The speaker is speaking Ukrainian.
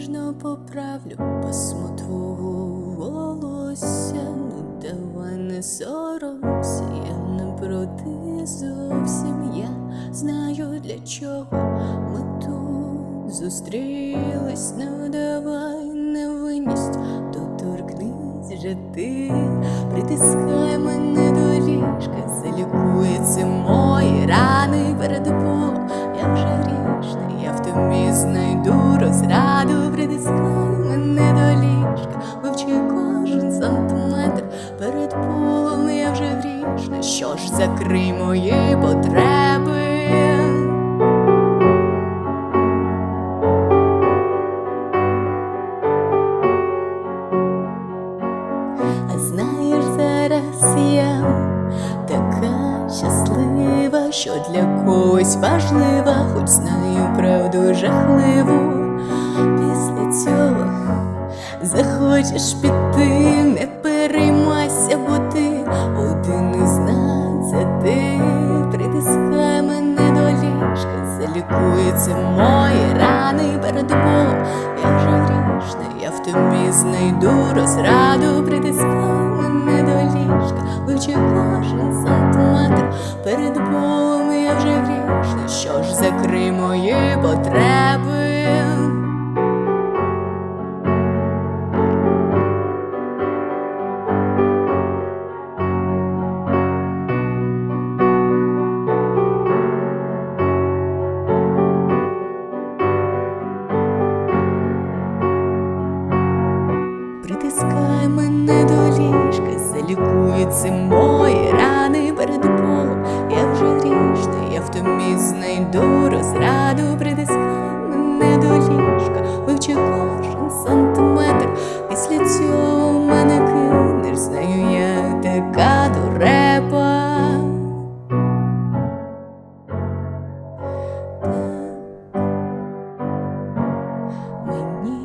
ніжно поправлю пасмо твого волосся. Ну давай не соромся, я не проти зовсім. Я знаю для чого ми тут зустрілись. Ну давай невинність, доторкнись же ти, грішна. Що ж закрий мої потреби? А знаєш, зараз я така щаслива, що для когось важлива, хоч знаю правду жахливу. Після цього захочеш піти, ліжка, мої рани перед Богом. Я вже грішна, я в тобі знайду розраду, притискай мене до ліжка, вивчи кожен сантиметр перед Богом. Я вже грішна, що ж закри мої потреби. недоліжка залікує ці мої рани перед полом. Я вже грішна, я в томі знайду розраду притисками недоліжка, вивчи кожен сантиметр. Після цього мене кинеш, знаю я така дурепа. Мені